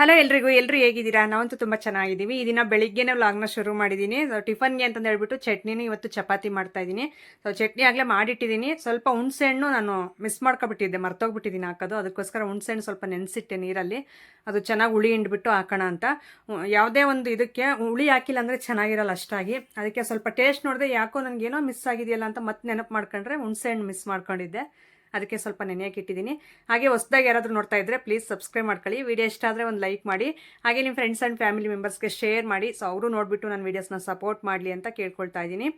Hello ಎಲ್ರಿಗೂ, ಎಲ್ರು ಹೇಗಿದ್ದೀರಾ? ನಾವಂತೂ ತುಂಬ ಚೆನ್ನಾಗಿದ್ದೀವಿ. ಈ ದಿನ ಬೆಳಿಗ್ಗೆನೇ ವ್ಲಾಗ್ನ ಶುರು ಮಾಡಿದ್ದೀನಿ. ಸೊ ಟಿಫನ್ಗೆ ಅಂತಂದು ಹೇಳ್ಬಿಟ್ಟು ಚಟ್ನಿನೂ ಇವತ್ತು ಚಪಾತಿ ಮಾಡ್ತಾ ಇದ್ದೀನಿ. ಸೊ ಚಟ್ನಿ ಆಗಲೇ ಮಾಡಿಟ್ಟಿದ್ದೀನಿ. ಸ್ವಲ್ಪ ಹುಣಸೆಹಣ್ಣು ನಾನು ಮಿಸ್ ಮಾಡ್ಕೊಬಿಟ್ಟಿದ್ದೆ, ಮರ್ತೋಗ್ಬಿಟ್ಟಿದ್ದೀನಿ ಹಾಕೋದು. ಅದಕ್ಕೋಸ್ಕರ ಹುಣಸೆ ಹಣ್ಣು ಸ್ವಲ್ಪ ನೆನೆಸಿಟ್ಟೆ ನೀರಲ್ಲಿ. ಅದು ಚೆನ್ನಾಗಿ ಹುಳಿ ಹಿಂಡ್ಬಿಟ್ಟು ಹಾಕೋಣ ಅಂತ. ಯಾವುದೇ ಒಂದು ಇದಕ್ಕೆ ಹುಳಿ ಹಾಕಿಲ್ಲ ಅಂದರೆ ಚೆನ್ನಾಗಿರಲ್ಲ ಅಷ್ಟಾಗಿ. ಅದಕ್ಕೆ ಸ್ವಲ್ಪ ಟೇಸ್ಟ್ ನೋಡಿದೆ ಯಾಕೋ ನನಗೇನೋ ಮಿಸ್ ಆಗಿದೆಯಲ್ಲ ಅಂತ ಮತ್ತೆ ನೆನಪು ಮಾಡ್ಕೊಂಡ್ರೆ ಹುಣಸೆ ಹಣ್ಣು ಮಿಸ್ ಮಾಡ್ಕೊಂಡಿದ್ದೆ. ಅದಕ್ಕೆ ಸ್ವಲ್ಪ ನೆನೆಯಕ್ಕೆ ಇಟ್ಟಿದ್ದೀನಿ. ಹಾಗೆ ಹೊಸದಾಗಿ ಯಾರಾದರೂ ನೋಡ್ತಾ ಇದ್ದರೆ ಪ್ಲೀಸ್ ಸಬ್ಸ್ಕ್ರೈಬ್ ಮಾಡ್ಕೊಳ್ಳಿ. ವಿಡಿಯೋ ಇಷ್ಟ ಆದರೆ ಒಂದು ಲೈಕ್ ಮಾಡಿ. ಹಾಗೆ ನಿಮ್ಮ ಫ್ರೆಂಡ್ಸ್ ಆ್ಯಂಡ್ ಫ್ಯಾಮಿಲಿ ಮೆಂಬರ್ಸ್ಗೆ ಶೇರ್ ಮಾಡಿ. ಸೊ ಅವರು ನೋಡಿಬಿಟ್ಟು ನನ್ನ ವೀಡಿಯೋಸ್ನ ಸಪೋರ್ಟ್ ಮಾಡಲಿ ಅಂತ ಕೇಳ್ಕೊಳ್ತಾ ಇದ್ದೀನಿ.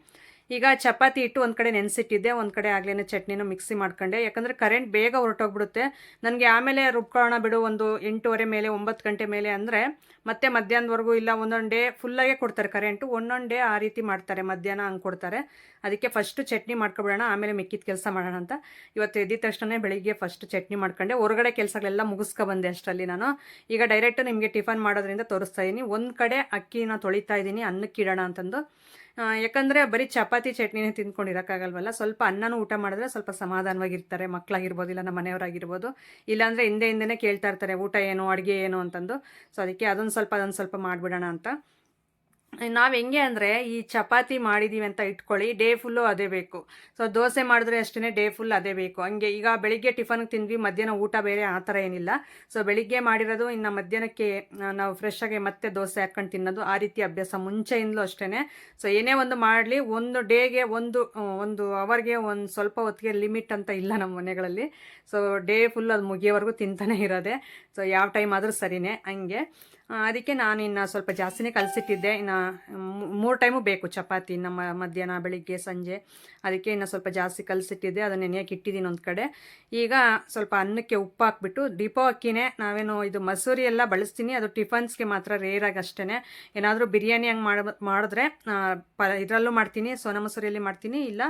ಈಗ ಚಪಾತಿ ಇಟ್ಟು ಒಂದು ಕಡೆ ನೆನೆಸಿಟ್ಟಿದ್ದೆ, ಒಂದು ಕಡೆ ಆಗ್ಲೇ ಚಟ್ನಿನೂ ಮಿಕ್ಸಿ ಮಾಡ್ಕೊಂಡೆ. ಯಾಕಂದರೆ ಕರೆಂಟ್ ಬೇಗ ಹೊರಟೋಗ್ಬಿಡುತ್ತೆ. ನನಗೆ ಆಮೇಲೆ ರುಬ್ಕೊಳ್ಳೋಣ ಬಿಡು ಒಂದು ಎಂಟೂವರೆ ಮೇಲೆ, ಒಂಬತ್ತು ಗಂಟೆ ಮೇಲೆ ಅಂದರೆ ಮತ್ತೆ ಮಧ್ಯಾಹ್ನದವರೆಗೂ ಇಲ್ಲ, ಒಂದೊಂದು ಡೇ ಫುಲ್ಲಾಗೆ ಕೊಡ್ತಾರೆ ಕರೆಂಟು ಒಂದೊಂದು ಡೇ ಆ ರೀತಿ ಮಾಡ್ತಾರೆ, ಮಧ್ಯಾಹ್ನ ಹಂಗೆ ಕೊಡ್ತಾರೆ. ಅದಕ್ಕೆ ಫಸ್ಟು ಚಟ್ನಿ ಮಾಡ್ಕೊಬಿಡೋಣ, ಆಮೇಲೆ ಮಿಕ್ಕಿದ ಕೆಲಸ ಮಾಡೋಣ ಅಂತ. ಇವತ್ತು ಎದ್ದ ತಕ್ಷಣ ಬೆಳಿಗ್ಗೆ ಫಸ್ಟ್ ಚಟ್ನಿ ಮಾಡ್ಕೊಂಡೆ. ಹೊರಗಡೆ ಕೆಲಸಗಳೆಲ್ಲ ಮುಗಿಸ್ಕೊ ಬಂದೆ ಅಷ್ಟರಲ್ಲಿ ನಾನು. ಈಗ ಡೈರೆಕ್ಟ್ ನಿಮಗೆ ಟಿಫನ್ ಮಾಡೋದ್ರಿಂದ ತೋರಿಸ್ತಾ ಇದ್ದೀನಿ ಒಂದು ಕಡೆ ಅಕ್ಕಿನ ತೊಳಿತಾ ಇದ್ದೀನಿ ಅನ್ನಕ್ಕೆ ಇಡೋಣ ಅಂತಂದು. ಯಾಕಂದರೆ ಬರೀ ಚಪಾತಿ ಚಟ್ನಿನೇ ತಿಂದ್ಕೊಂಡಿರೋಕ್ಕಾಗಲ್ವಲ್ಲ ಸ್ವಲ್ಪ ಅನ್ನನೂ ಊಟ ಮಾಡಿದ್ರೆ ಸ್ವಲ್ಪ ಸಮಾಧಾನವಾಗಿರ್ತಾರೆ ಮಕ್ಕಳಾಗಿರ್ಬೋದು ಇಲ್ಲ ನಮ್ಮ ಮನೆಯವರಾಗಿರ್ಬೋದು. ಇಲ್ಲಾಂದರೆ ಹಿಂದೆ ಹಿಂದೆನೇ ಕೇಳ್ತಾ ಇರ್ತಾರೆ, ಊಟ ಏನು, ಅಡುಗೆ ಏನು ಅಂತಂದು. ಸೊ ಅದಕ್ಕೆ ಅದೊಂದು ಸ್ವಲ್ಪ ಅದೊಂದು ಸ್ವಲ್ಪ ಮಾಡಿಬಿಡೋಣ ಅಂತ. ನಾವು ಹೆಂಗೆ ಅಂದರೆ ಈ ಚಪಾತಿ ಮಾಡಿದ್ದೀವಿ ಅಂತ ಇಟ್ಕೊಳ್ಳಿ, ಡೇ ಫುಲ್ಲು ಅದೇ ಬೇಕು. ಸೊ ದೋಸೆ ಮಾಡಿದ್ರೆ ಅಷ್ಟೇ ಡೇ ಫುಲ್ ಅದೇ ಬೇಕು. ಹಂಗೆ ಈಗ ಬೆಳಿಗ್ಗೆ ಟಿಫನ್ಗೆ ತಿಂದ್ವಿ, ಮಧ್ಯಾಹ್ನ ಊಟ ಬೇರೆ ಆ ಥರ ಏನಿಲ್ಲ. ಸೊ ಬೆಳಿಗ್ಗೆ ಮಾಡಿರೋದು ಇನ್ನು ಮಧ್ಯಾಹ್ನಕ್ಕೆ ನಾವು ಫ್ರೆಶ್ ಮತ್ತೆ ದೋಸೆ ಹಾಕ್ಕೊಂಡು ತಿನ್ನೋದು ಆ ರೀತಿ ಅಭ್ಯಾಸ ಮುಂಚೆಯಿಂದಲೂ ಅಷ್ಟೇ ಸೊ ಏನೇ ಒಂದು ಮಾಡಲಿ, ಒಂದು ಡೇಗೆ ಒಂದು ಒಂದು ಅವರ್ಗೆ ಒಂದು ಸ್ವಲ್ಪ ಹೊತ್ತಿಗೆ ಲಿಮಿಟ್ ಅಂತ ಇಲ್ಲ ನಮ್ಮ ಮನೆಗಳಲ್ಲಿ. ಸೊ ಡೇ ಫುಲ್ ಅದು ಮುಗಿಯೋವರೆಗೂ ತಿಂತಾನೆ ಇರೋದೆ. ಸೊ ಯಾವ ಟೈಮ್ ಆದರೂ ಸರಿನೇ, ಹಂಗೆ. ಅದಕ್ಕೆ ನಾನು ಇನ್ನು ಸ್ವಲ್ಪ ಜಾಸ್ತಿನೇ ಕಲಸಿಟ್ಟಿದ್ದೆ. ಇನ್ನು ಮೂರು ಟೈಮು ಬೇಕು ಚಪಾತಿ ನಮ್ಮ ಮಧ್ಯಾಹ್ನ ಬೆಳಿಗ್ಗೆ, ಸಂಜೆ. ಅದಕ್ಕೆ ಇನ್ನು ಸ್ವಲ್ಪ ಜಾಸ್ತಿ ಕಲಸಿಟ್ಟಿದ್ದೆ. ಅದನ್ನು ನೆನೆಯಕ್ಕೆ ಇಟ್ಟಿದ್ದೀನಿ ಒಂದು ಕಡೆ. ಈಗ ಸ್ವಲ್ಪ ಅನ್ನಕ್ಕೆ ಉಪ್ಪು ಹಾಕ್ಬಿಟ್ಟು ದೀಪೋ ಅಕ್ಕಿನೇ ನಾವೇನು ಇದು ಮಸೂರಿ ಎಲ್ಲ ಬಳಸ್ತೀನಿ. ಅದು ಟಿಫನ್ಸ್ಗೆ ಮಾತ್ರ ರೇರಾಗಿ ಅಷ್ಟೇ ಏನಾದರೂ ಬಿರಿಯಾನಿ ಹಂಗೆ ಮಾಡ, ಮಾಡಿದ್ರೆ ಪ, ಇದರಲ್ಲೂ ಮಾಡ್ತೀನಿ. ಸೋನಾ ಮಸೂರಿಯಲ್ಲಿ ಮಾಡ್ತೀನಿ. ಇಲ್ಲ,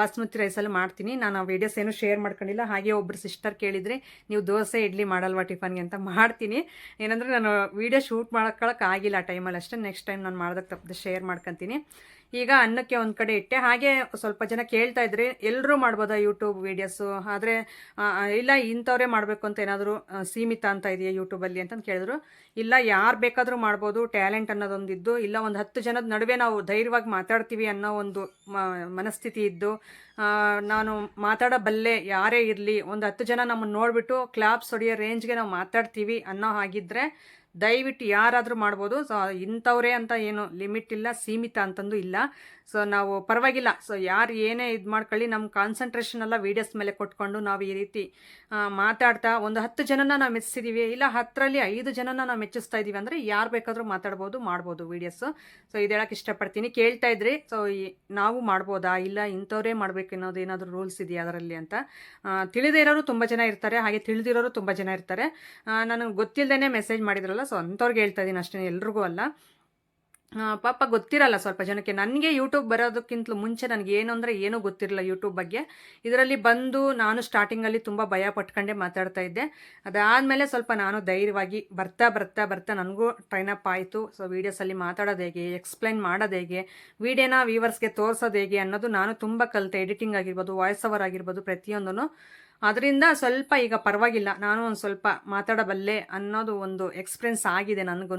ಬಾಸ್ಮತಿ ರೈಸಲ್ಲಿ ಮಾಡ್ತೀನಿ. ನಾನು ವೀಡಿಯೋಸ್ ಏನು ಶೇರ್ ಮಾಡ್ಕೊಂಡಿಲ್ಲ. ಹಾಗೆ ಒಬ್ಬರು ಸಿಸ್ಟರ್ ಕೇಳಿದರೆ, ನೀವು ದೋಸೆ, ಇಡ್ಲಿ ಮಾಡಲ್ವಾ ಟಿಫನ್ಗೆ? ಅಂತ ಮಾಡ್ತೀನಿ. ಏನಂದರೆ ನಾನು ವೀಡಿಯೋ ಶೂಟ್ ಮಾಡ್ಕೊಳಕ್ಕೆ ಆಗಿಲ್ಲ ಆ ಟೈಮಲ್ಲಿ ಅಷ್ಟೇ ನೆಕ್ಸ್ಟ್ ಟೈಮ್ ನಾನು ಮಾಡ್ದಕ್ಕೆ ತಪ್ಪದೆ ಶೇರ್ ಮಾಡ್ಕೊತೀನಿ. ಈಗ ಅನ್ನಕ್ಕೆ ಒಂದು ಕಡೆ ಇಟ್ಟೆ. ಹಾಗೆ ಸ್ವಲ್ಪ ಜನ ಕೇಳ್ತಾ ಇದ್ರಿ ಎಲ್ಲರೂ ಮಾಡ್ಬೋದಾ ಯೂಟ್ಯೂಬ್ ವೀಡಿಯೋಸು ಆದರೆ ಇಲ್ಲ ಇಂಥವ್ರೇ ಮಾಡಬೇಕು ಅಂತ ಏನಾದರೂ ಸೀಮಿತ ಅಂತ ಇದೆಯಾ ಯೂಟ್ಯೂಬಲ್ಲಿ ಅಂತಂದು ಕೇಳಿದ್ರು. ಇಲ್ಲ ಯಾರು ಬೇಕಾದರೂ ಮಾಡ್ಬೋದು ಟ್ಯಾಲೆಂಟ್ ಅನ್ನೋದೊಂದಿದ್ದು. ಇಲ್ಲ ಒಂದು ಹತ್ತು ಜನದ ನಡುವೆ ನಾವು ಧೈರ್ಯವಾಗಿ ಮಾತಾಡ್ತೀವಿ ಅನ್ನೋ ಒಂದು ಮನಸ್ಥಿತಿ ಇದ್ದು ನಾನು ಮಾತಾಡಬಲ್ಲೆ ಯಾರೇ ಇರಲಿ, ಒಂದು ಹತ್ತು ಜನ ನಮ್ಮನ್ನು ನೋಡಿಬಿಟ್ಟು ಕ್ಲಾಪ್ಸ್ ಹೊಡೆಯೋ ರೇಂಜ್ಗೆ ನಾವು ಮಾತಾಡ್ತೀವಿ ಅನ್ನೋ ಹಾಗಿದ್ದರೆ ದಯವಿಟ್ಟು ಯಾರಾದರೂ ಮಾಡ್ಬೋದು. ಸೊ ಇಂಥವ್ರೇ ಅಂತ ಏನು ಲಿಮಿಟ್ ಇಲ್ಲ, ಸೀಮಿತ ಅಂತಂದು ಇಲ್ಲ. ಸೊ ನಾವು ಪರವಾಗಿಲ್ಲ. ಸೊ ಯಾರು ಏನೇ ಇದು ಮಾಡ್ಕೊಳ್ಳಿ ನಮ್ಮ ಕಾನ್ಸಂಟ್ರೇಷನ್ ಎಲ್ಲ ವೀಡಿಯೋಸ್ ಮೇಲೆ ಕೊಟ್ಕೊಂಡು ನಾವು ಈ ರೀತಿ ಮಾತಾಡ್ತಾ ಒಂದು ಹತ್ತು ಜನನ ನಾವು ಮೆಚ್ಚಿಸಿದ್ದೀವಿ ಇಲ್ಲ ಹತ್ತರಲ್ಲಿ ಐದು ಜನನ ನಾವು ಮೆಚ್ಚಿಸ್ತಾ ಇದ್ದೀವಿ ಅಂದರೆ ಯಾರು ಬೇಕಾದರೂ ಮಾತಾಡ್ಬೋದು, ಮಾಡ್ಬೋದು ವೀಡಿಯೋಸು ಸೊ ಇದು ಹೇಳಕ್ಕೆ ಇಷ್ಟಪಡ್ತೀನಿ. ಕೇಳ್ತಾ ಇದ್ರಿ. ಸೊ ನಾವು ಮಾಡ್ಬೋದಾ? ಇಲ್ಲ, ಇಂಥವ್ರೇ ಮಾಡಬೇಕು ಅನ್ನೋದು ಏನಾದರೂ ರೂಲ್ಸ್ ಇದೆಯಾ ಅದರಲ್ಲಿ ಅಂತ. ತಿಳಿದೇ ಇರೋರು ತುಂಬ ಜನ ಇರ್ತಾರೆ. ಹಾಗೆ ತಿಳಿದಿರೋರು ತುಂಬ ಜನ ಇರ್ತಾರೆ. ನನಗೆ ಗೊತ್ತಿಲ್ಲದೇ ಮೆಸೇಜ್ ಮಾಡಿದ್ರಲ್ಲ ಸೊ ಅಂಥವ್ರಿಗೆ ಹೇಳ್ತಾ ಇದ್ದೀನಿ ಅಷ್ಟೇ ಎಲ್ರಿಗೂ ಅಲ್ಲ. ಪಾಪ ಗೊತ್ತಿರಲ್ಲ ಸ್ವಲ್ಪ ಜನಕ್ಕೆ. ನನಗೆ ಯೂಟ್ಯೂಬ್ ಬರೋದಕ್ಕಿಂತಲೂ ಮುಂಚೆ ನನಗೆ ಏನು ಅಂದರೆ ಏನೂ ಗೊತ್ತಿರಲಿಲ್ಲ ಯೂಟ್ಯೂಬ್ ಬಗ್ಗೆ. ಇದರಲ್ಲಿ ಬಂದು ನಾನು ಸ್ಟಾರ್ಟಿಂಗಲ್ಲಿ ತುಂಬ ಭಯ ಪಟ್ಕೊಂಡೇ ಮಾತಾಡ್ತಾ ಇದ್ದೆ. ಅದಾದಮೇಲೆ ಸ್ವಲ್ಪ ನಾನು ಧೈರ್ಯವಾಗಿ ಬರ್ತಾ ಬರ್ತಾ ಬರ್ತಾ ನನಗೂ ಟ್ರೈನ್ ಅಪ್ ಆಯಿತು. ಸೊ ವೀಡಿಯೋಸಲ್ಲಿ ಮಾತಾಡೋದು ಹೇಗೆ ಎಕ್ಸ್ಪ್ಲೈನ್ ಮಾಡೋದು ಹೇಗೆ ವೀಡಿಯೋನ ವೀವರ್ಸ್ಗೆ ತೋರಿಸೋದು ಹೇಗೆ ಅನ್ನೋದು ನಾನು ತುಂಬ ಕಲಿತೆ. ಎಡಿಟಿಂಗ್ ಆಗಿರ್ಬೋದು ವಾಯ್ಸ್ ಓವರ್ ಆಗಿರ್ಬೋದು ಪ್ರತಿಯೊಂದೂ ಅದರಿಂದ ಸ್ವಲ್ಪ ಈಗ ಪರವಾಗಿಲ್ಲ. ನಾನು ಒಂದು ಸ್ವಲ್ಪ ಮಾತಾಡಬಲ್ಲೆ ಅನ್ನೋದು ಒಂದು ಎಕ್ಸ್ಪೀರಿಯನ್ಸ್ ಆಗಿದೆ ನನಗೂ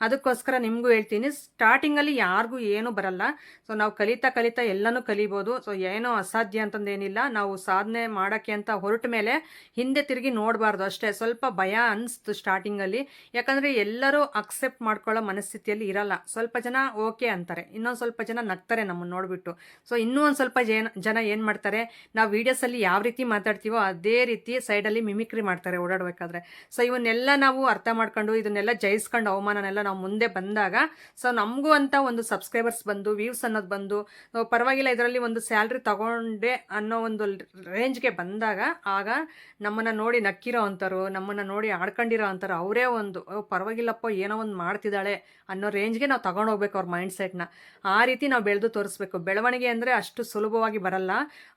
ಅದಕ್ಕೋಸ್ಕರ ನಿಮಗೂ ಹೇಳ್ತೀನಿ ಸ್ಟಾರ್ಟಿಂಗಲ್ಲಿ ಯಾರಿಗೂ ಏನೂ ಬರಲ್ಲ. ಸೊ ನಾವು ಕಲಿತಾ ಕಲಿತಾ ಎಲ್ಲನೂ ಕಲಿಬೋದು. ಸೊ ಏನೋ ಅಸಾಧ್ಯ ಅಂತಂದೇನಿಲ್ಲ. ನಾವು ಸಾಧನೆ ಮಾಡೋಕ್ಕೆ ಅಂತ ಹೊರಟ ಮೇಲೆ ಹಿಂದೆ ತಿರುಗಿ ನೋಡಬಾರ್ದು ಅಷ್ಟೇ. ಸ್ವಲ್ಪ ಭಯ ಅನಿಸ್ತು ಸ್ಟಾರ್ಟಿಂಗಲ್ಲಿ ಯಾಕಂದರೆ ಎಲ್ಲರೂ ಅಕ್ಸೆಪ್ಟ್ ಮಾಡ್ಕೊಳ್ಳೋ ಮನಸ್ಥಿತಿಯಲ್ಲಿ ಇರಲ್ಲ. ಸ್ವಲ್ಪ ಜನ ಓಕೆ ಅಂತಾರೆ. ಇನ್ನೊಂದು ಸ್ವಲ್ಪ ಜನ ನಗ್ತಾರೆ ನಮ್ಮನ್ನು ನೋಡಿಬಿಟ್ಟು. ಸೊ ಇನ್ನೂ ಒಂದು ಸ್ವಲ್ಪ ಜನ ಜನ ಏನು ಮಾಡ್ತಾರೆ? ನಾವು ವೀಡಿಯೋಸಲ್ಲಿ ಯಾವ ರೀತಿ ಮಾತಾಡ್ತೀವೋ ಅದೇ ರೀತಿ ಸೈಡಲ್ಲಿ ಮಿಮಿಕ್ರಿ ಮಾಡ್ತಾರೆ ಓಡಾಡಬೇಕಾದ್ರೆ. ಸೊ ಇವನ್ನೆಲ್ಲ ನಾವು ಅರ್ಥ ಮಾಡ್ಕೊಂಡು, ಇದನ್ನೆಲ್ಲ ಜಯಿಸ್ಕೊಂಡು ಅವಮಾನನೆಲ್ಲ ನಾವು ಮುಂದೆ ಬಂದಾಗ ಸೊ ನಮಗೂ ಅಂತ ಒಂದು ಸಬ್ಸ್ಕ್ರೈಬರ್ಸ್ ಬಂದು ವ್ಯೂಸ್ ಅನ್ನೋದು ಬಂದು ಪರವಾಗಿಲ್ಲ ಇದರಲ್ಲಿ ಒಂದು ಸ್ಯಾಲ್ರಿ ತಗೊಂಡೆ ಅನ್ನೋ ಒಂದು ರೇಂಜ್ಗೆ ಬಂದಾಗ, ಆಗ ನಮ್ಮನ್ನು ನೋಡಿ ನಕ್ಕಿರೋ ಅಂಥವ್ರು, ನಮ್ಮನ್ನು ನೋಡಿ ಆಡ್ಕೊಂಡಿರೋ ಅಂಥವ್ರು ಅವರೇ ಒಂದು ಪರವಾಗಿಲ್ಲಪ್ಪ, ಏನೋ ಒಂದು ಮಾಡ್ತಿದ್ದಾಳೆ ಅನ್ನೋ ರೇಂಜ್ಗೆ ನಾವು ತಗೊಂಡು ಹೋಗ್ಬೇಕು ಅವ್ರ ಮೈಂಡ್ ಸೆಟ್ನ ಆ ರೀತಿ ನಾವು ಬೆಳೆದು ತೋರಿಸ್ಬೇಕು. ಬೆಳವಣಿಗೆ ಅಂದರೆ ಅಷ್ಟು ಸುಲಭವಾಗಿ ಬರಲ್ಲ.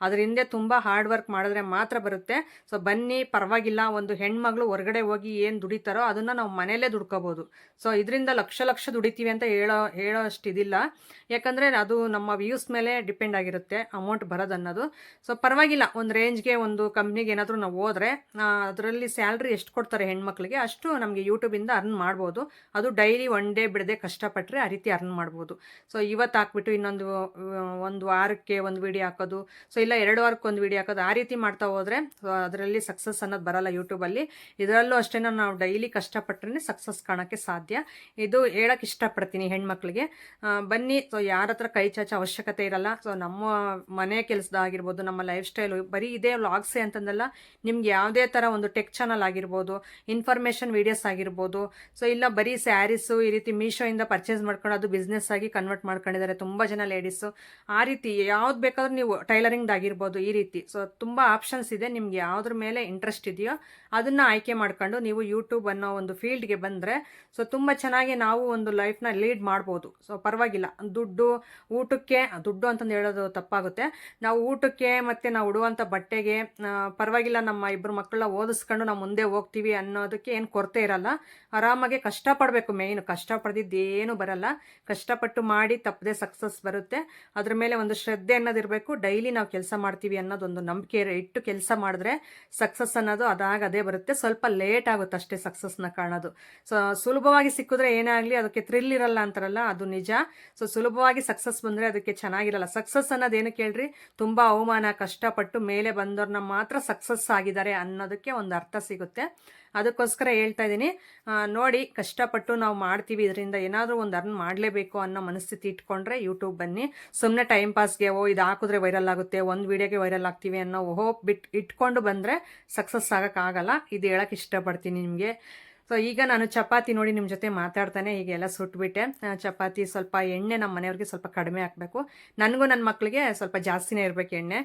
ಅದರಿಂದ ತುಂಬ ಹಾರ್ಡ್ ವರ್ಕ್ ಮಾಡಿದ್ರೆ ಮಾತ್ರ ಬರುತ್ತೆ. ಬರುತ್ತೆ. ಸೊ ಬನ್ನಿ, ಪರವಾಗಿಲ್ಲ, ಒಂದು ಹೆಣ್ಮಗಳು ಹೊರಗಡೆ ಹೋಗಿ ಏನು ದುಡಿತಾರೋ ಅದನ್ನು ನಾವು ಮನೆಯಲ್ಲೇ ದುಡ್ಕೋಬೋದು. ಸೊ ಇದರಿಂದ ಲಕ್ಷ ಲಕ್ಷ ದುಡಿತೀವಿ ಅಂತ ಹೇಳೋ ಹೇಳೋ ಅಷ್ಟಿದಿಲ್ಲ ಯಾಕಂದರೆ ಅದು ನಮ್ಮ ವ್ಯೂಸ್ ಮೇಲೆ ಡಿಪೆಂಡ್ ಆಗಿರುತ್ತೆ ಅಮೌಂಟ್ ಬರೋದು ಅನ್ನೋದು. ಸೊ ಪರವಾಗಿಲ್ಲ, ಒಂದು ರೇಂಜ್ಗೆ ಒಂದು ಕಂಪ್ನಿಗೆ ಏನಾದರೂ ನಾವು ಹೋದರೆ ಅದರಲ್ಲಿ ಸ್ಯಾಲ್ರಿ ಎಷ್ಟು ಕೊಡ್ತಾರೆ ಹೆಣ್ಮಕ್ಳಿಗೆ ಅಷ್ಟು ನಮಗೆ ಯೂಟ್ಯೂಬಿಂದ ಅರ್ನ್ ಮಾಡ್ಬೋದು. ಅದು ಡೈಲಿ ಒನ್ ಡೇ ಬಿಡದೆ ಕಷ್ಟಪಟ್ಟರೆ ಆ ರೀತಿ ಅರ್ನ್ ಮಾಡ್ಬೋದು. ಸೊ ಇವತ್ತು ಹಾಕ್ಬಿಟ್ಟು ಇನ್ನೊಂದು ಒಂದು ವಾರಕ್ಕೆ ಒಂದು ವಿಡಿಯೋ ಹಾಕೋದು. ಸೊ ಇಲ್ಲ, ಎರಡು ವಾರಕ್ಕೆ ಒಂದು ವಿಡಿಯೋ ಹಾಕೋದು. ಆ ರೀತಿ ಮಾಡ್ತಾ ಹೋದರೆ ಸೊ ಅದರಲ್ಲಿ ಸಕ್ಸಸ್ ಅನ್ನೋದು ಬರಲ್ಲ ಯೂಟ್ಯೂಬಲ್ಲಿ ಇದರಲ್ಲೂ ಅಷ್ಟೇ ನಾವು ಡೈಲಿ ಕಷ್ಟಪಟ್ಟರೆ ಸಕ್ಸಸ್ ಕಾಣೋಕ್ಕೆ ಸಾಧ್ಯ. ಇದು ಹೇಳಕ್ಕೆ ಇಷ್ಟಪಡ್ತೀನಿ ಹೆಣ್ಮಕ್ಳಿಗೆ. ಬನ್ನಿ ಸೊ ಯಾರ ಹತ್ರ ಕೈ ಚಾಚೋ ಅವಶ್ಯಕತೆ ಇರಲ್ಲ. ಸೊ ನಮ್ಮ ಮನೆ ಕೆಲಸದಾಗಿರ್ಬೋದು ನಮ್ಮ ಲೈಫ್ ಸ್ಟೈಲು ಬರೀ ಇದೇ ವ್ಲಾಗ್ಸೇ ಅಂತಂದಲ್ಲ, ನಿಮ್ಗೆ ಯಾವುದೇ ಥರ ಒಂದು ಟೆಕ್ ಚಾನಲ್ ಆಗಿರ್ಬೋದು ಇನ್ಫಾರ್ಮೇಷನ್ ವೀಡಿಯೋಸ್ ಆಗಿರ್ಬೋದು. ಸೊ ಇಲ್ಲ ಬರೀ ಸ್ಯಾರೀಸು ಈ ರೀತಿ ಮೀಶೋಯಿಂದ ಪರ್ಚೇಸ್ ಮಾಡ್ಕೊಂಡು ಅದು ಬಿಸ್ನೆಸ್ ಆಗಿ ಕನ್ವರ್ಟ್ ಮಾಡ್ಕೊಂಡಿದ್ದಾರೆ ತುಂಬ ಜನ ಲೇಡೀಸು ಆ ರೀತಿ ಯಾವ್ದು ಬೇಕಾದ್ರೂ ನೀವು ಟೈಲರಿಂಗ್ ಆಗಿರ್ಬೋದು ಈ ರೀತಿ. ಸೊ ತುಂಬ ಆಪ್ಷನ್ಸ್ ಇದೆ. ನಿಮ್ಗೆ ಯಾವುದ್ರ ಮೇಲೆ ಇಂಟ್ರೆಸ್ಟ್ ಇದೆಯೋ ಅದನ್ನು ಆಯ್ಕೆ ಮಾಡ್ಕೊಂಡು ನೀವು ಯೂಟ್ಯೂಬ್ ಅನ್ನೋ ಒಂದು ಫೀಲ್ಡ್ಗೆ ಬಂದರೆ ಸೊ ತುಂಬ ಚೆನ್ನಾಗಿ ನಾವು ಒಂದು ಲೈಫ್ನ ಲೀಡ್ ಮಾಡ್ಬೋದು. ಸೊ ಪರವಾಗಿಲ್ಲ, ದುಡ್ಡು ಊಟಕ್ಕೆ, ದುಡ್ಡು ಅಂತಂದು ಹೇಳೋದು ತಪ್ಪಾಗುತ್ತೆ. ನಾವು ಊಟಕ್ಕೆ ಮತ್ತು ನಾವು ಉಡುವಂಥ ಬಟ್ಟೆಗೆ ಪರವಾಗಿಲ್ಲ ನಮ್ಮ ಇಬ್ಬರು ಮಕ್ಕಳನ್ನ ಓದಿಸ್ಕೊಂಡು ನಾವು ಮುಂದೆ ಹೋಗ್ತೀವಿ ಅನ್ನೋದಕ್ಕೆ ಏನು ಕೊರತೆ ಇರಲ್ಲ. ಆರಾಮಾಗಿ ಕಷ್ಟಪಡಬೇಕು ಮೇಯ್ನ್ ಕಷ್ಟಪಡ್ದಿದ್ದು ಏನೂ ಬರಲ್ಲ. ಕಷ್ಟಪಟ್ಟು ಮಾಡಿ ತಪ್ಪದೆ ಸಕ್ಸಸ್ ಬರುತ್ತೆ. ಅದ್ರ ಮೇಲೆ ಒಂದು ಶ್ರದ್ಧೆ ಅನ್ನೋದಿರಬೇಕು. ಡೈಲಿ ನಾವು ಕೆಲಸ ಮಾಡ್ತೀವಿ ಅನ್ನೋದೊಂದು ನಂಬಿಕೆ ಇಟ್ಟು ಕೆಲಸ ಮಾಡಿದ್ರೆ ಸಕ್ಸಸ್ ಅನ್ನೋದು ಅದಾಗ ಅದೇ ಬರುತ್ತೆ. ಸ್ವಲ್ಪ ಲೇಟ್ ಆಗುತ್ತೆ ಅಷ್ಟೇ ಸಕ್ಸಸ್ನ ಕಾಣೋದು. ಸೊ ಸುಲಭವಾಗಿ ಸಿಕ್ಕಿದ್ರೆ ಏನೇ ಆಗಲಿ ಅದಕ್ಕೆ ಥ್ರಿಲ್ ಇರಲ್ಲ ಅಂತಾರಲ್ಲ, ಅದು ನಿಜ. ಸೊ ಸುಲಭವಾಗಿ ಸಕ್ಸಸ್ ಬಂದರೆ ಅದಕ್ಕೆ ಚೆನ್ನಾಗಿರಲ್ಲ. ಸಕ್ಸಸ್ ಅನ್ನೋದು ಏನು ಕೇಳ್ರಿ ತುಂಬ ಅವಮಾನ, ಕಷ್ಟಪಟ್ಟು ಮೇಲೆ ಬಂದವ್ರನ್ನ ಮಾತ್ರ ಸಕ್ಸಸ್ ಆಗಿದ್ದಾರೆ ಅನ್ನೋದಕ್ಕೆ ಒಂದು ಅರ್ಥ ಸಿಗುತ್ತೆ. ಅದಕ್ಕೋಸ್ಕರ ಹೇಳ್ತಾ ಇದ್ದೀನಿ ನೋಡಿ ಕಷ್ಟಪಟ್ಟು ನಾವು ಮಾಡ್ತೀವಿ, ಇದರಿಂದ ಏನಾದರೂ ಒಂದು ಅರ್ನ್ ಮಾಡಲೇಬೇಕು ಅನ್ನೋ ಮನಸ್ಥಿತಿ ಇಟ್ಕೊಂಡ್ರೆ ಯೂಟ್ಯೂಬ್ ಬನ್ನಿ. ಸುಮ್ಮನೆ ಟೈಮ್ ಪಾಸ್ಗೆ ಓ, ಇದು ಹಾಕಿದ್ರೆ ವೈರಲ್ ಆಗುತ್ತೆ, ಒಂದು ವೀಡಿಯೋಗೆ ವೈರಲ್ ಆಗ್ತೀವಿ ಅನ್ನೋ ಹೋಪ್ ಬಿಟ್ಟು ಇಟ್ಕೊಂಡು ಬಂದರೆ ಸಕ್ಸಸ್ ಆಗೋಕ್ಕಾಗಲ್ಲ ಇದು ಹೇಳೋಕ್ಕೆ ಇಷ್ಟಪಡ್ತೀನಿ ನಿಮಗೆ. ಸೊ ಈಗ ನಾನು ಚಪಾತಿ ನೋಡಿ ನಿಮ್ಮ ಜೊತೆ ಮಾತಾಡ್ತಾನೆ ಈಗ ಎಲ್ಲ ಸುಟ್ಬಿಟ್ಟೆ ಚಪಾತಿ ಸ್ವಲ್ಪ ಎಣ್ಣೆ ನಮ್ಮ ಮನೆಯವ್ರಿಗೆ ಸ್ವಲ್ಪ ಕಡಿಮೆ ಹಾಕಬೇಕು. ನನಗೂ ನನ್ನ ಮಕ್ಕಳಿಗೆ ಸ್ವಲ್ಪ ಜಾಸ್ತಿನೇ ಇರಬೇಕು ಎಣ್ಣೆ.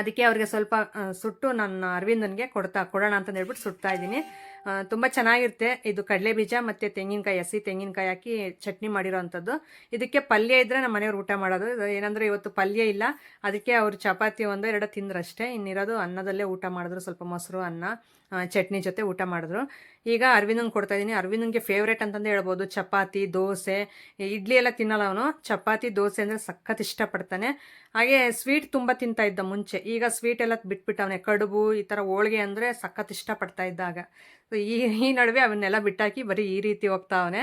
ಅದಕ್ಕೆ ಅವ್ರಿಗೆ ಸ್ವಲ್ಪ ಸುಟ್ಟು ನನ್ನ ಅರವಿಂದನಿಗೆ ಕೊಡ್ತಾ, ಕೊಡೋಣ ಅಂತಂದು ಹೇಳ್ಬಿಟ್ಟು ಸುಡ್ತಾ ಇದ್ದೀನಿ. ತುಂಬ ಚೆನ್ನಾಗಿರುತ್ತೆ. ಇದು ಕಡಲೆ ಬೀಜ ಮತ್ತು ತೆಂಗಿನಕಾಯಿ, ಹಸಿ ತೆಂಗಿನಕಾಯಿ ಹಾಕಿ ಚಟ್ನಿ ಮಾಡಿರೋ ಅಂಥದ್ದು ಇದಕ್ಕೆ ಪಲ್ಯ ಇದ್ದರೆ ನಮ್ಮ ಮನೆಯವ್ರು ಊಟ ಮಾಡೋದು. ಏನಂದರೆ ಇವತ್ತು ಪಲ್ಯ ಇಲ್ಲ. ಅದಕ್ಕೆ ಅವ್ರು ಚಪಾತಿ ಒಂದು, ಎರಡು ತಿಂದ್ರಷ್ಟೇ. ಇನ್ನಿರೋದು ಅನ್ನದಲ್ಲೇ ಊಟ ಮಾಡಿದ್ರು ಸ್ವಲ್ಪ ಮೊಸರು, ಅನ್ನ. ಚಟ್ನಿ ಜೊತೆ ಊಟ ಮಾಡಿದ್ರು. ಈಗ ಅರವಿಂದಂಗೆ ಕೊಡ್ತಾ ಇದ್ದೀನಿ ಅರವಿಂದಂಗೆ ಫೇವ್ರೇಟ್ ಅಂತಂದು ಹೇಳ್ಬೋದು. ಚಪಾತಿ, ದೋಸೆ ಇಡ್ಲಿ ಎಲ್ಲ ತಿನ್ನಲ್ಲ ಅವನು. ಚಪಾತಿ, ದೋಸೆ ಅಂದರೆ ಸಖತ್ ಇಷ್ಟಪಡ್ತಾನೆ. ಹಾಗೆ ಸ್ವೀಟ್ ತುಂಬ ತಿಂತಾ ಇದ್ದ ಮುಂಚೆ. ಈಗ ಸ್ವೀಟ್ ಎಲ್ಲ ಬಿಟ್ಬಿಟ್ಟವನೆ. ಕಡುಬು, ಈ ಥರ ಹೋಳಿಗೆ ಅಂದರೆ ಸಖತ್ ಇಷ್ಟಪಡ್ತಾ ಇದ್ದಾಗ. ಈ ಈ ನಡುವೆ ಅವನ್ನೆಲ್ಲ ಬಿಟ್ಟಾಕಿ ಬರೀ ಈ ರೀತಿ ಹೋಗ್ತಾ ಅವನೇ.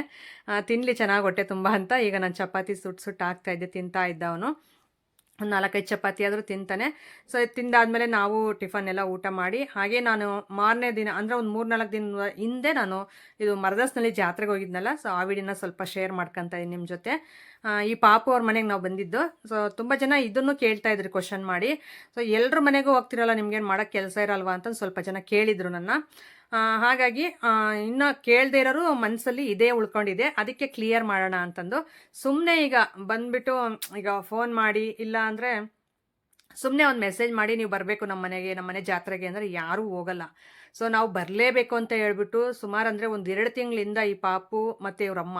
ತಿನ್ನಲಿ ಚೆನ್ನಾಗಿ ಹೊಟ್ಟೆ ತುಂಬ ಅಂತ. ಈಗ ನಾನು ಚಪಾತಿ ಸುಟ್ಟು ಸುಟ್ಟು ಹಾಕ್ತಾ ಇದ್ದೆ, ತಿಂತಾ ಇದ್ದ ಅವನು. ಒಂದು ನಾಲ್ಕೈದು ಚಪಾತಿ ಆದರೂ ತಿಂತಾನೆ. ಸೊ ತಿಂದಾದ್ಮೇಲೆ ನಾವು ಟಿಫನ್ ಎಲ್ಲ ಊಟ ಮಾಡಿ, ಹಾಗೆ ನಾನು ಮಾರನೇ ದಿನ ಅಂದರೆ ಒಂದು ಮೂರು ನಾಲ್ಕು ದಿನ ಹಿಂದೆ ನಾನು ಇದು ಮರದಸ್ನಲ್ಲಿ ಜಾತ್ರೆಗೆ ಹೋಗಿದ್ನಲ್ಲ ಸೊ ಆ ವಿಡಿಯೋನ ಸ್ವಲ್ಪ ಶೇರ್ ಮಾಡ್ಕೊತಾ ಇದ್ದೀನಿ ನಿಮ್ಮ ಜೊತೆ. ಈ ಪಾಪು ಅವ್ರ ಮನೆಗೆ ನಾವು ಬಂದಿದ್ದು. ಸೊ ತುಂಬ ಜನ ಇದನ್ನು ಕೇಳ್ತಾ ಇದ್ರು ಕ್ವಶನ್ ಮಾಡಿ. ಸೊ ಎಲ್ಲರ ಮನೆಗೂ ಹೋಗ್ತಿರಲ್ಲ, ನಿಮ್ಗೇನು ಮಾಡೋಕ್ಕೆ ಕೆಲಸ ಇರಲ್ವಾ ಅಂತ ಸ್ವಲ್ಪ ಜನ ಕೇಳಿದರು ನನ್ನ. ಹಾಗಾಗಿ ಇನ್ನ ಕೇಳದೇ ಇರೋರು ಮನಸ್ಸಲ್ಲಿ ಇದೇ ಉಳ್ಕೊಂಡಿದೆ. ಅದಕ್ಕೆ ಕ್ಲಿಯರ್ ಮಾಡೋಣ ಅಂತಂದು. ಸುಮ್ಮನೆ ಈಗ ಬಂದ್ಬಿಟ್ಟು, ಈಗ ಫೋನ್ ಮಾಡಿ, ಇಲ್ಲ ಅಂದರೆ ಸುಮ್ಮನೆ ಒಂದು ಮೆಸೇಜ್ ಮಾಡಿ, ನೀವು ಬರಬೇಕು ನಮ್ಮ ಮನೆಗೆ ನಮ್ಮ ಮನೆ ಜಾತ್ರೆಗೆ ಅಂದರೆ ಯಾರೂ ಹೋಗಲ್ಲ. ಸೊ ನಾವು ಬರಲೇಬೇಕು ಅಂತ ಹೇಳ್ಬಿಟ್ಟು ಸುಮಾರು ಅಂದರೆ ಒಂದು ಎರಡು ತಿಂಗಳಿಂದ ಈ ಪಾಪು ಮತ್ತು ಇವರಮ್ಮ.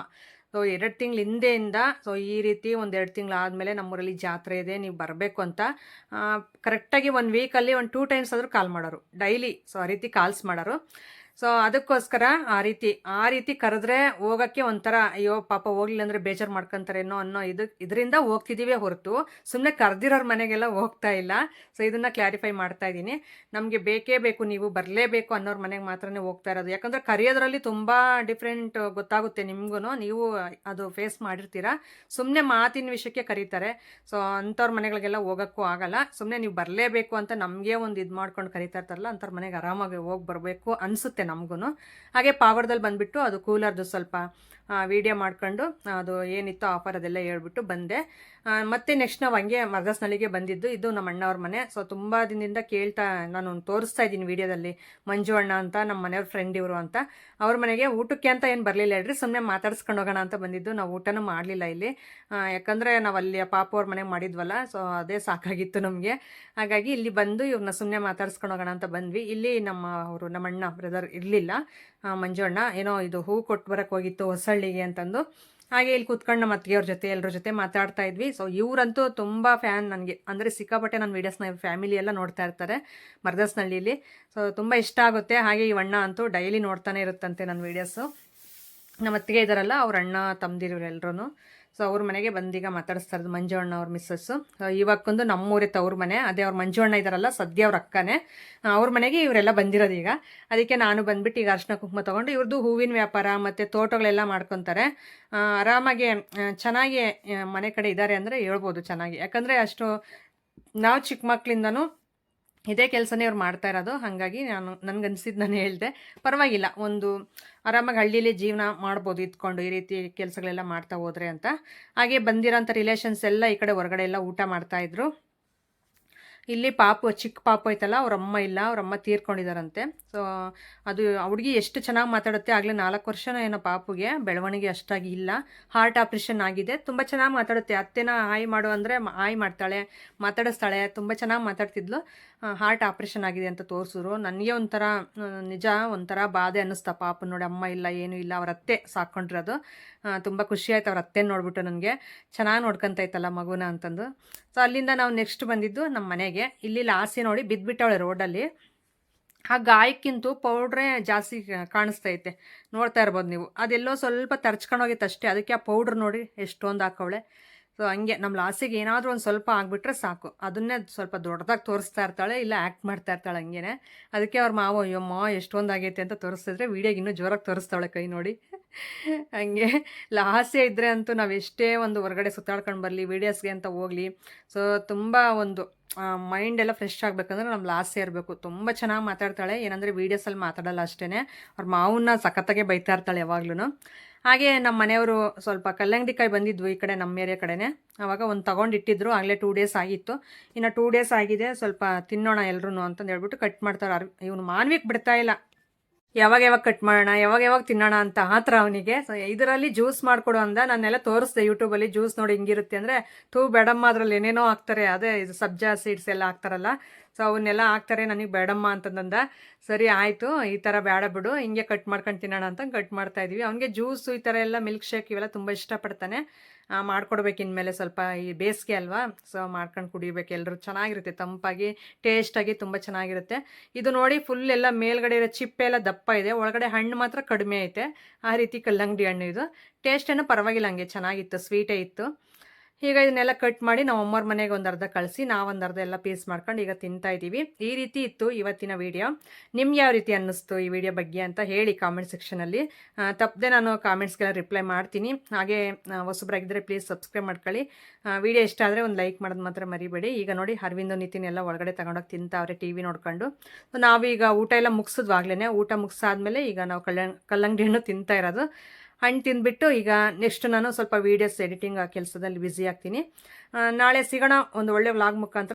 ಸೊ ಎರಡು ತಿಂಗಳ ಹಿಂದೆಯಿಂದ ಸೊ ಈ ರೀತಿ ಒಂದು ಎರಡು ತಿಂಗಳು ಆದಮೇಲೆ ನಮ್ಮೂರಲ್ಲಿ ಜಾತ್ರೆ ಇದೆ, ನೀವು ಬರಬೇಕು ಅಂತ. ಕರೆಕ್ಟಾಗಿ ಒಂದು ವೀಕಲ್ಲಿ ಒಂದು ಟೂ ಟೈಮ್ಸ್ ಆದರೂ ಕಾಲ್ ಮಾಡೋರು. ಡೈಲಿ ಸೊ ಆ ರೀತಿ ಕಾಲ್ಸ್ ಮಾಡೋರು. ಸೊ ಅದಕ್ಕೋಸ್ಕರ ಆ ರೀತಿ ಆ ರೀತಿ ಕರೆದ್ರೆ ಹೋಗೋಕ್ಕೆ ಒಂಥರ, ಅಯ್ಯೋ, ಪಾಪ ಹೋಗ್ಲಿಲ್ಲ ಅಂದರೆ ಬೇಜಾರು ಮಾಡ್ಕೊತಾರೇನೋ ಅನ್ನೋ ಇದು, ಇದರಿಂದ ಹೋಗ್ತಿದ್ದೀವಿ ಹೊರತು. ಸುಮ್ಮನೆ ಕರೆದಿರೋರ ಮನೆಗೆಲ್ಲ ಹೋಗ್ತಾ ಇಲ್ಲ. ಸೊ ಇದನ್ನು ಕ್ಲಾರಿಫೈ ಮಾಡ್ತಾ ಇದ್ದೀನಿ. ನಮಗೆ ಬೇಕೇ ಬೇಕು, ನೀವು ಬರಲೇಬೇಕು ಅನ್ನೋರ ಮನೆಗೆ ಮಾತ್ರನೇ ಹೋಗ್ತಾ ಇರೋದು. ಯಾಕಂದರೆ ಕರೆಯೋದ್ರಲ್ಲಿ ತುಂಬ ಡಿಫ್ರೆಂಟ್ ಗೊತ್ತಾಗುತ್ತೆ ನಿಮಗೂ ನೀವು ಅದು ಫೇಸ್ ಮಾಡಿರ್ತೀರಾ. ಸುಮ್ಮನೆ ಮಾತಿನ ವಿಷಯಕ್ಕೆ ಕರೀತಾರೆ. ಸೊ ಅಂಥವ್ರ ಮನೆಗಳಿಗೆಲ್ಲ ಹೋಗೋಕ್ಕೂ ಆಗಲ್ಲ. ಸುಮ್ಮನೆ ನೀವು ಬರಲೇಬೇಕು ಅಂತ ನಮಗೆ ಒಂದು ಇದು ಮಾಡ್ಕೊಂಡು ಕರೀತಾ ಇರ್ತಾರಲ್ಲ ಅಂಥವ್ರ ಮನೆಗೆ ಆರಾಮಾಗಿ ಹೋಗಿ ಬರಬೇಕು ಅನಿಸುತ್ತೆ ನಮಗೂ ಹಾಗೆ ಪಾವರ್ದಲ್ಲಿ ಬಂದುಬಿಟ್ಟು ಅದು ಕೂಲರ್ದು ಸ್ವಲ್ಪ ವಿಡಿಯೋ ಮಾಡ್ಕೊಂಡು ಅದು ಏನಿತ್ತು ಆಫರ್ ಅದೆಲ್ಲ ಹೇಳ್ಬಿಟ್ಟು ಬಂದೆ. ಮತ್ತೆ ನೆಕ್ಸ್ಟ್ ನಾವು ಹಂಗೆ ಮರ್ಗಸ್ನಳ್ಳಿಗೆ ಬಂದಿದ್ದು, ಇದು ನಮ್ಮ ಅಣ್ಣವ್ರ ಮನೆ. ಸೊ ತುಂಬ ದಿನದಿಂದ ಕೇಳ್ತಾ, ನಾನು ತೋರಿಸ್ತಾ ಇದ್ದೀನಿ ವಿಡಿಯೋದಲ್ಲಿ ಮಂಜು ಅಣ್ಣ ಅಂತ, ನಮ್ಮ ಮನೆಯವ್ರ ಫ್ರೆಂಡ್ ಇವರು ಅಂತ. ಅವ್ರ ಮನೆಗೆ ಊಟಕ್ಕೆ ಅಂತ ಏನು ಬರಲಿಲ್ಲ ಹೇಳ್ರಿ ಸುಮ್ಮನೆ ಮಾತಾಡ್ಸ್ಕೊಂಡು ಹೋಗೋಣ ಅಂತ ಬಂದಿದ್ದು. ನಾವು ಊಟನೂ ಮಾಡಲಿಲ್ಲ ಇಲ್ಲಿ. ಯಾಕಂದರೆ ನಾವು ಅಲ್ಲಿ ಪಾಪ ಅವ್ರ ಮನೆಗೆ ಮಾಡಿದ್ವಲ್ಲ ಸೊ ಅದೇ ಸಾಕಾಗಿತ್ತು ನಮಗೆ. ಹಾಗಾಗಿ ಇಲ್ಲಿ ಬಂದು ಇವ್ರನ್ನ ಸುಮ್ಮನೆ ಮಾತಾಡ್ಸ್ಕೊಂಡು ಹೋಗೋಣ ಅಂತ ಬಂದ್ವಿ. ಇಲ್ಲಿ ನಮ್ಮ ಅವರು, ನಮ್ಮ ಅಣ್ಣ ಬ್ರದರ್ ಇರಲಿಲ್ಲ. ಮಂಜು ಅಣ್ಣ, ಏನೋ ಇದು ಹೂ ಕೊಟ್ಟು ಬರೋಕ್ಕೆ ಹೋಗಿತ್ತು ಹೊಸಳ್ಳಿಗೆ ಅಂತಂದು. ಹಾಗೆ ಇಲ್ಲಿ ಕೂತ್ಕೊಂಡು ನಮ್ಮ ಅತ್ತಿಗೆಯವ್ರ ಜೊತೆ ಎಲ್ಲರ ಜೊತೆ ಮಾತಾಡ್ತಾ ಇದ್ವಿ. ಸೊ ಇವರಂತೂ ತುಂಬ ಫ್ಯಾನ್ ನನಗೆ. ಅಂದರೆ ಸಿಕ್ಕಾಪಟ್ಟೆ ನನ್ನ ವೀಡಿಯೋಸ್ನ ಫ್ಯಾಮಿಲಿ ಎಲ್ಲ ನೋಡ್ತಾ ಇರ್ತಾರೆ ಮರ್ದಸ್ನಹಳ್ಳಿಲಿ ಸೊ ತುಂಬ ಇಷ್ಟ ಆಗುತ್ತೆ. ಹಾಗೆ ಈ ಅಣ್ಣ ಅಂತೂ ಡೈಲಿ ನೋಡ್ತಾನೆ ಇರುತ್ತಂತೆ ನನ್ನ ವೀಡಿಯೋಸು ನಮ್ಮ ಅತ್ತಿಗೆ ಇದ್ದಾರಲ್ಲ ಅವ್ರ ಅಣ್ಣ ತಮ್ಮದಿರು ಎಲ್ಲರೂ ಸೊ ಅವ್ರ ಮನೆಗೆ ಬಂದೀಗ ಮಾತಾಡಿಸ್ತಾ ಮಂಜುಣ್ಣ ಅವ್ರ ಮಿಸ್ಸಸ್ಸು ಇವಾಗೊಂದು ನಮ್ಮೂರೇ ತವ್ರ ಮನೆ. ಅದೇ ಅವ್ರ ಮಂಜುಣ್ಣ ಇದ್ದಾರಲ್ಲ ಸದ್ಯ ಅವ್ರ ಅಕ್ಕನೇ. ಅವ್ರ ಮನೆಗೆ ಇವರೆಲ್ಲ ಬಂದಿರೋದು ಈಗ. ಅದಕ್ಕೆ ನಾನು ಬಂದ್ಬಿಟ್ಟು ಈಗ ಅರ್ಶಿನ ಕುಂಕುಮ ತೊಗೊಂಡು ಇವ್ರದ್ದು ಹೂವಿನ ವ್ಯಾಪಾರ ಮತ್ತು ತೋಟಗಳೆಲ್ಲ ಮಾಡ್ಕೊತಾರೆ. ಆರಾಮಾಗಿ ಚೆನ್ನಾಗಿ ಮನೆ ಕಡೆ ಇದ್ದಾರೆ ಅಂದರೆ ಹೇಳ್ಬೋದು ಚೆನ್ನಾಗಿ. ಯಾಕಂದರೆ ಅಷ್ಟು, ನಾವು ಚಿಕ್ಕ ಮಕ್ಕಳಿಂದನೂ ಇದೇ ಕೆಲಸನೇ ಅವ್ರು ಮಾಡ್ತಾ ಇರೋದು. ಹಾಗಾಗಿ ನಾನು ನನಗನ್ಸಿದ್ದು ನಾನು ಹೇಳಿದೆ. ಪರವಾಗಿಲ್ಲ, ಒಂದು ಆರಾಮಾಗಿ ಹಳ್ಳಿಲಿ ಜೀವನ ಮಾಡ್ಬೋದು, ಇದ್ಕೊಂಡು ಈ ರೀತಿ ಕೆಲಸಗಳೆಲ್ಲ ಮಾಡ್ತಾ ಹೋದ್ರೆ ಅಂತ. ಹಾಗೆ ಬಂದಿರೋಂಥ ರಿಲೇಷನ್ಸ್ ಎಲ್ಲ ಈ ಕಡೆ ಹೊರಗಡೆ ಎಲ್ಲ ಊಟ ಮಾಡ್ತಾಯಿದ್ರು ಇಲ್ಲಿ ಪಾಪು ಚಿಕ್ಕ ಪಾಪು ಐತಲ್ಲ ಅವ್ರಮ್ಮ ಇಲ್ಲ, ಅವ್ರ ಅಮ್ಮ ತೀರ್ಕೊಂಡಿದಾರಂತೆ. ಸೊ ಅದು ಹುಡುಗಿ ಎಷ್ಟು ಚೆನ್ನಾಗಿ ಮಾತಾಡುತ್ತೆ, ಆಗಲೇ ನಾಲ್ಕು ವರ್ಷನೋ ಏನೋ ಪಾಪುಗೆ, ಬೆಳವಣಿಗೆ ಅಷ್ಟಾಗಿ ಇಲ್ಲ. ಹಾರ್ಟ್ ಆಪ್ರೇಷನ್ ಆಗಿದೆ. ತುಂಬ ಚೆನ್ನಾಗಿ ಮಾತಾಡುತ್ತೆ. ಅತ್ತೆನ ಹಾಯ್ ಮಾಡು ಅಂದರೆ, ಹಾಯ್ ಮಾಡ್ತಾಳೆ, ಮಾತಾಡಿಸ್ತಾಳೆ, ತುಂಬ ಚೆನ್ನಾಗಿ ಮಾತಾಡ್ತಿದ್ಲು. ಹಾರ್ಟ್ ಆಪ್ರೇಷನ್ ಆಗಿದೆ ಅಂತ ತೋರಿಸಿದ್ರು. ನನಗೆ ಒಂಥರ ನಿಜ ಒಂಥರ ಬಾಧೆ ಅನ್ನಿಸ್ತಾ ಪಾಪ. ನೋಡಿ, ಅಮ್ಮ ಇಲ್ಲ, ಏನೂ ಇಲ್ಲ, ಅವ್ರ ಅತ್ತೆ ಸಾಕೊಂಡಿರೋದು ತುಂಬ ಖುಷಿ ಆಯ್ತು ಅವ್ರ ಅತ್ತೆ ನೋಡ್ಬಿಟ್ಟು ನನಗೆ. ಚೆನ್ನಾಗಿ ನೋಡ್ಕೊಂತೈತಲ್ಲ ಮಗುನ ಅಂತಂದು. ಸೊ ಅಲ್ಲಿಂದ ನಾವು ನೆಕ್ಸ್ಟ್ ಬಂದಿದ್ದು ನಮ್ಮ ಮನೆಗೆ. ಇಲ್ಲಿ ಲಾಸಿ ನೋಡಿ ಬಿದ್ದುಬಿಟ್ಟವಳೆ ರೋಡಲ್ಲಿ ಆ ಗಾಯಕ್ಕಿಂತೂ ಪೌಡ್ರೇ ಜಾಸ್ತಿ ಕಾಣಿಸ್ತೈತೆ ನೋಡ್ತಾ ಇರ್ಬೋದು ನೀವು. ಅದೆಲ್ಲೋ ಸ್ವಲ್ಪ ತರ್ಚ್ಕೊಂಡೋಗಿತ್ತು ಅಷ್ಟೇ ಅದಕ್ಕೆ ಆ ಪೌಡ್ರ್ ನೋಡಿ ಎಷ್ಟೊಂದು ಹಾಕವಳೆ. ಸೊ ಹಂಗೆ ನಮ್ಮ ಲಾಸಿಗೆ ಏನಾದರೂ ಒಂದು ಸ್ವಲ್ಪ ಆಗಿಬಿಟ್ರೆ ಸಾಕು. ಅದನ್ನೇ ಸ್ವಲ್ಪ ದೊಡ್ಡದಾಗಿ ತೋರಿಸ್ತಾ ಇರ್ತಾಳೆ, ಇಲ್ಲ ಆ್ಯಕ್ಟ್ ಮಾಡ್ತಾ ಇರ್ತಾಳೆ ಹಂಗೇನೆ. ಅದಕ್ಕೆ ಅವ್ರ ಮಾವ, ಅಯ್ಯಮ್ಮ ಎಷ್ಟೊಂದು ಆಗೈತೆ ಅಂತ ತೋರಿಸ್ತಿದ್ರೆ ವೀಡಿಯೋಗೆ ಇನ್ನೂ ಜೋರಾಗಿ ತೋರಿಸ್ತಾಳೆ ಕೈ ನೋಡಿ. ಹಂಗೆ ಲಾಸ್ಯ ಇದ್ದರೆ ಅಂತೂ ನಾವು ಎಷ್ಟೇ ಒಂದು ಹೊರಗಡೆ ಸುತ್ತಾಡ್ಕೊಂಡು ಬರಲಿ ವೀಡಿಯೋಸ್ಗೆ ಅಂತ ಹೋಗಲಿ. ಸೊ ತುಂಬ ಒಂದು ಮೈಂಡ್ ಎಲ್ಲ ಫ್ರೆಶ್ ಆಗಬೇಕಂದ್ರೆ ನಮ್ಮ ಲಾಸ್ಯ ಇರಬೇಕು. ತುಂಬ ಚೆನ್ನಾಗಿ ಮಾತಾಡ್ತಾಳೆ. ಏನಂದರೆ ವೀಡಿಯೋಸಲ್ಲಿ ಮಾತಾಡಲ್ಲ ಅಷ್ಟೇ ಅವ್ರ ಮಾವನ್ನ ಸಖತ್ತಾಗೆ ಬೈತಾ ಇರ್ತಾಳೆ ಯಾವಾಗ್ಲೂ ಹಾಗೆ ನಮ್ಮ ಮನೆಯವರು ಸ್ವಲ್ಪ ಕಲ್ಲಂಗಡಿಕಾಯಿ ಬಂದಿದ್ವು ಈ ಕಡೆ ನಮ್ಮ ಏರಿಯಾ ಕಡೆನೇ. ಆವಾಗ ಒಂದು ತೊಗೊಂಡಿಟ್ಟಿದ್ರು ಆಗಲೇ ಟೂ ಡೇಸ್ ಆಗಿತ್ತು. ಇನ್ನು ಟೂ ಡೇಸ್ ಆಗಿದೆ, ಸ್ವಲ್ಪ ತಿನ್ನೋಣ ಎಲ್ಲರೂ ಅಂತಂದು ಹೇಳ್ಬಿಟ್ಟು ಕಟ್ ಮಾಡ್ತಾರೆ ಅರ್, ಇವನು ಮಾನ್ವಿಕ್ ಬಿಡ್ತಾ ಇಲ್ಲ. ಯಾವಾಗ ಯಾವಾಗ ಕಟ್ ಮಾಡೋಣ, ಯಾವಾಗ ಯಾವಾಗ ತಿನ್ನೋಣ ಅಂತ ಆ ಥರ ಅವನಿಗೆ. ಸೊ ಇದರಲ್ಲಿ ಜ್ಯೂಸ್ ಮಾಡಿಕೊಡು ಅಂದ. ನಾನೆಲ್ಲ ತೋರಿಸ್ದೆ ಯೂಟ್ಯೂಬಲ್ಲಿ ಜ್ಯೂಸ್ ನೋಡಿ ಹಿಂಗಿರುತ್ತೆ ಅಂದರೆ, ತೂ ಬೇಡಮ್ಮ ಅದರಲ್ಲಿ ಏನೇನೋ ಹಾಕ್ತಾರೆ, ಅದೇ ಇದು ಸಬ್ಜಾ ಸೀಡ್ಸ್ ಎಲ್ಲ ಹಾಕ್ತಾರಲ್ಲ ಸೊ ಅವನ್ನೆಲ್ಲ ಹಾಕ್ತಾರೆ. ನನಗೆ ಬೇಡಮ್ಮ ಅಂತಂದಂದ, ಸರಿ ಆಯಿತು, ಈ ಥರ ಬೇಡ ಬಿಡು, ಹಿಂಗೆ ಕಟ್ ಮಾಡ್ಕೊಂಡು ತಿನ್ನೋಣ ಅಂತ ಕಟ್ ಮಾಡ್ತಾ ಇದೀವಿ. ಅವನಿಗೆ ಜ್ಯೂಸು ಈ ಥರ ಎಲ್ಲ ಮಿಲ್ಕ್ ಶೇಕ್ ಇವೆಲ್ಲ ತುಂಬ ಇಷ್ಟಪಡ್ತಾನೆ. ಮಾಡ್ಕೊಡ್ಬೇಕು ಇನ್ಮೇಲೆ ಸ್ವಲ್ಪ ಈ ಬೇಸಿಗೆ ಅಲ್ವಾ? ಸೊ ಮಾಡ್ಕೊಂಡು ಕುಡಿಬೇಕು. ಎಲ್ಲರೂ ಚೆನ್ನಾಗಿರುತ್ತೆ, ತಂಪಾಗಿ ಟೇಸ್ಟಾಗಿ ತುಂಬ ಚೆನ್ನಾಗಿರುತ್ತೆ. ಇದು ನೋಡಿ ಫುಲ್ ಎಲ್ಲ ಮೇಲ್ಗಡೆ ಇರೋ ಚಿಪ್ಪೆ ಎಲ್ಲ ದಪ್ಪ ಇದೆ. ಒಳಗಡೆ ಹಣ್ಣು ಮಾತ್ರ ಕಡಿಮೆ ಐತೆ. ಆ ರೀತಿ ಕಲ್ಲಂಗಡಿ ಹಣ್ಣು ಇದು. ಟೇಸ್ಟ್ ಏನೂ ಪರವಾಗಿಲ್ಲ, ಹಂಗೆ ಚೆನ್ನಾಗಿತ್ತು ಸ್ವೀಟೇ ಇತ್ತು. ಈಗ ಇದನ್ನೆಲ್ಲ ಕಟ್ ಮಾಡಿ ನಾವು ಅಮ್ಮರ ಮನೆಗೆ ಒಂದು ಅರ್ಧ ಕಳಿಸಿ ನಾವೊಂದು ಅರ್ಧ ಎಲ್ಲ ಪೀಸ್ ಮಾಡ್ಕೊಂಡು ಈಗ ತಿಂತಾ ಇದ್ದೀವಿ ಈ ರೀತಿ ಇತ್ತು ಇವತ್ತಿನ ವಿಡಿಯೋ ನಿಮ್ಗೆ ಯಾವ ರೀತಿ ಅನ್ನಿಸ್ತು ಈ ವಿಡಿಯೋ ಬಗ್ಗೆ ಅಂತ ಹೇಳಿ ಕಾಮೆಂಟ್ ಸೆಕ್ಷನಲ್ಲಿ ತಪ್ಪದೆ ನಾನು ಕಾಮೆಂಟ್ಸ್ಗೆಲ್ಲ ರಿಪ್ಲೈ ಮಾಡ್ತೀನಿ. ಹಾಗೆ ಹೊಸಬ್ರಾಗಿದ್ದರೆ ಪ್ಲೀಸ್ ಸಬ್ಸ್ಕ್ರೈಬ್ ಮಾಡ್ಕೊಳ್ಳಿ. ವಿಡಿಯೋ ಇಷ್ಟ ಆದರೆ ಒಂದು ಲೈಕ್ ಮಾಡೋದು ಮಾತ್ರ ಮರಿಬೇಡಿ. ಈಗ ನೋಡಿ ಅರವಿಂದ ನಿತಿನ್ ಎಲ್ಲ ಒಳಗಡೆ ತಗೊಂಡೋಗಿ ತಿಂತಾವ್ರೆ ಟಿ ವಿ ನೋಡ್ಕೊಂಡು. ನಾವೀಗ ಊಟ ಎಲ್ಲ ಮುಗಿಸಿದ್ವಾಗ್ಲೇ ಊಟ ಮುಗಿಸಾದ್ಮೇಲೆ ಈಗ ನಾವು ಕಲ್ಯಾಣ, ಕಲ್ಲಂಗಡಿ ಹಣ್ಣು ತಿಂತಾ ಇರೋದು. ಹಣ್ಣು ತಿಂದ್ಬಿಟ್ಟು ಈಗ ನೆಕ್ಸ್ಟ್ ನಾನು ಸ್ವಲ್ಪ ವೀಡಿಯೋಸ್ ಎಡಿಟಿಂಗ್ ಆ ಕೆಲಸದಲ್ಲಿ ಬ್ಯುಸಿ ಆಗ್ತೀನಿ. ನಾಳೆ ಸಿಗೋಣ, ಒಂದು ಒಳ್ಳೆ ವ್ಲಾಗ್ ಮುಖಾಂತರ